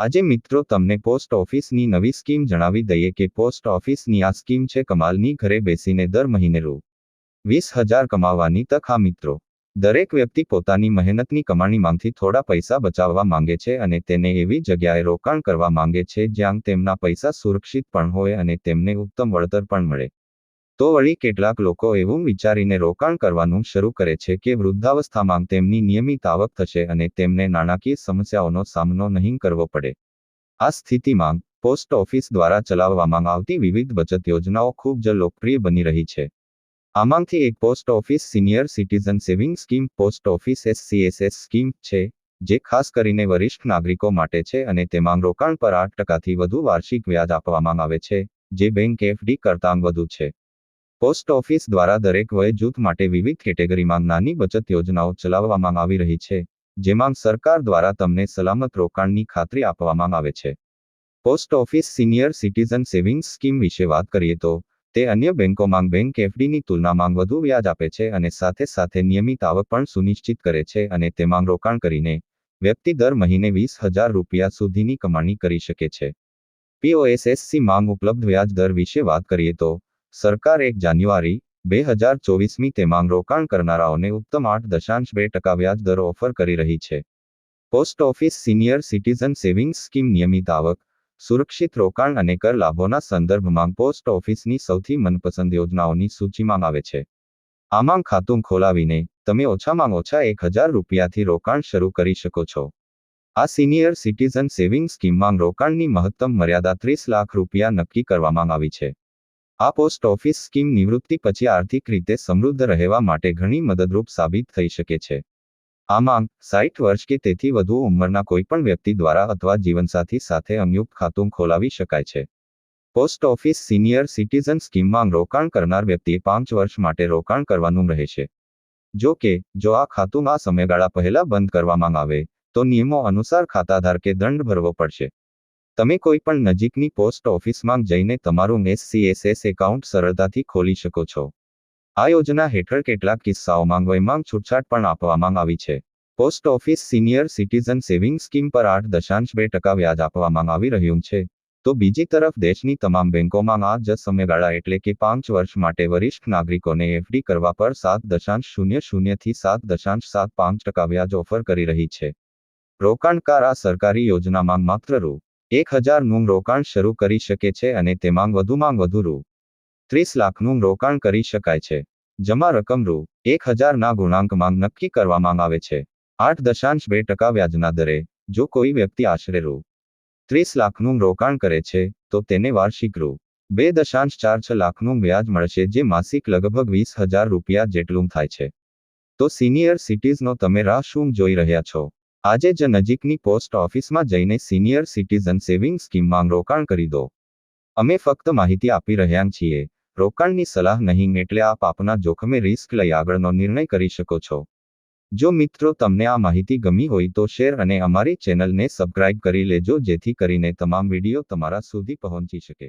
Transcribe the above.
આજે મિત્રો તમને પોસ્ટ ઓફિસની નવી સ્કીમ જણાવી દઈએ કે પોસ્ટ ઓફિસની આ સ્કીમ છે કમાલની ઘરે બેસીને દર મહિને રૂ. વીસ હજાર કમાવાની તક. આ મિત્રો, દરેક વ્યક્તિ પોતાની મહેનતની કમાણીમાંથી થોડા પૈસા બચાવવા માંગે છે અને તેને એવી જગ્યાએ રોકાણ કરવા માંગે છે જ્યાં તેમના પૈસા સુરક્ષિત પણ હોય અને તેમને ઉત્તમ વળતર પણ મળે. તો વળી કેટલાક લોકો એવું વિચારીને રોકાણ કરવાનું શરૂ કરે છે કે વૃદ્ધાવસ્થામાં તેમની નિયમિત આવક થશે અને તેમને નાણાકીય સમસ્યાઓનો સામનો નહીં કરવો પડે. આ સ્થિતિમાં પોસ્ટ ઓફિસ દ્વારા ચલાવવામાં આવતી વિવિધ બચત યોજનાઓ ખૂબ જ લોકપ્રિય બની રહી છે. આમાંથી એક post office senior citizen saving scheme, post office SCSS scheme છે, જે ખાસ કરીને વરિષ્ઠ નાગરિકો માટે છે અને તેમાં રોકાણ પર આઠ ટકાથી વધુ વાર્ષિક વ્યાજ આપવામાં આવે છે, જે બેંક એફડી કરતાં વધુ છે. પોસ્ટ ઓફિસ દ્વારા દરેક વય જૂથ માટે વિવિધ કેટેગરીમાં નાની બચત યોજનાઓ ચલાવવામાં આવી રહી છે, જેમાં સરકાર દ્વારા તમને સલામત રોકાણની ખાતરી આપવામાં આવે છે. Post office senior citizen savings scheme વિશે વાત કરીએ તો, તે અન્ય બેંકોમાં બેંક એફડીની તુલનામાં વધુ વ્યાજ આપે છે અને સાથે સાથે નિયમિત આવક પણ સુનિશ્ચિત કરે છે અને તેમાં રોકાણ કરીને, વ્યક્તિ દર મહિને વીસ હજાર રૂપિયા સુધીની કમાણી કરી શકે છે. પીઓએસએસસી માંગ ઉપલબ્ધ વ્યાજ દર વિશે વાત કરીએ તો સરકાર એક જાન્યુઆરી, બે હજાર ચોવીસમી તેમાં રોકાણ કરનારાઓને ઉત્તમ આઠ દશાંશ બે ટકા વ્યાજ દર ઓફર કરી રહી છે. Post office senior citizen savings scheme નિયમિત આવક, સુરક્ષિત રોકાણ અને કર લાભોના સંદર્ભમાં પોસ્ટ ઓફિસની સૌથી મનપસંદ યોજનાઓની સૂચિમાં આવે છે. આમાં ખાતું ખોલાવીને, તમે ઓછામાં ઓછા એક હજાર રૂપિયાથી રોકાણ શરૂ કરી શકો છો. આ સિનિયર સિટીઝન સેવિંગ સ્કીમમાં રોકાણની મહત્તમ મર્યાદા ત્રીસ લાખ રૂપિયા નક્કી કરવામાં આવી છે. આ પોસ્ટ ઓફિસ સ્કીમ નિવૃત્તિ પછી આર્થિક રીતે સમૃદ્ધ રહેવા માટે ઘણી મદદરૂપ સાબિત થઈ શકે છે. આમાં સાઠ વર્ષ કે તેથી વધુ ઉંમરના કોઈપણ વ્યક્તિ દ્વારા અથવા જીવનસાથી સાથે અમયુક્ત ખાતું ખોલાવી શકાય છે. પોસ્ટ ઓફિસ સિનિયર સિટીઝન સ્કીમમાં રોકાણ કરનાર વ્યક્તિએ પાંચ વર્ષ માટે રોકાણ કરવાનું રહેશે જો કે, જો આ ખાતું આ સમયગાળા પહેલા બંધ કરવામાં આવે, તો નિયમો અનુસાર ખાતાધારકે દંડ ભરવો પડશે. તમે કોઈ પણ નજીકની પોસ્ટ ઓફિસમાં જઈને તમારું એસસીએસએસ એકાઉન્ટ સરળતાથી ખોલી શકો છો. આ યોજના હેઠળ કેટલાક કિસ્સાઓમાં વયમાંગ છૂટછાટ પણ આપવામાં આવી છે. Post office senior citizen saving scheme પર આઠ દશાંશ બે ટકા વ્યાજ આપવામાં આવી રહ્યું છે. તો બીજી તરફ દેશની તમામ બેંકોમાં આ જ સમયગાળા એટલે કે પાંચ વર્ષ માટે વરિષ્ઠ નાગરિકોને એફડી કરવા પર સાત દશાંશ શૂન્ય શૂન્યથી સાત દશાંશ સાત પાંચ ટકા વ્યાજ ઓફર કરી રહી છે. રોકાણકાર આ સરકારી યોજનામાં માત્ર રૂ. એક હજારનું રોકાણ શરૂ કરી શકે છે અને તેમાં વધુમાં વધુ રૂ. ત્રીસ લાખનું રોકાણ કરી શકાય છે. જમા રકમ રૂ. એક હજારના ગુણાંકમાં નક્કી કરવામાં આવે છે. આઠ દશાંશ બે ટકા વ્યાજના દરે, જો કોઈ વ્યક્તિ આશરે રૂ. ત્રીસ લાખનું રોકાણ કરે છે, તો તેને વાર્ષિક રૂ. બે દશાંશ ચાર છ લાખનું વ્યાજ મળશે જે માસિક લગભગ વીસ હજાર રૂપિયા જેટલું થાય છે. તો સિનિયર સિટીઝનો તમે રાહ શું જોઈ રહ્યા છો? આજે જ નજીકની પોસ્ટ ઓફિસમાં જઈને સિનિયર સિટીઝન સેવિંગ સ્કીમમાં રોકાણ કરી દો. અમે ફક્ત માહિતી આપી રહ્યા છીએ. રોકાણની સલાહ નહીં એટલે આપ આપના જોખમે રિસ્ક લઈ આગળનો નિર્ણય કરી શકો છો. જો મિત્રો તમને આ માહિતી ગમી હોય તો શેર અને અમારી ચેનલને સબસ્ક્રાઇબ કરી લેજો જેથી કરીને તમામ વીડિયો તમારા સુધી પહોંચી શકે.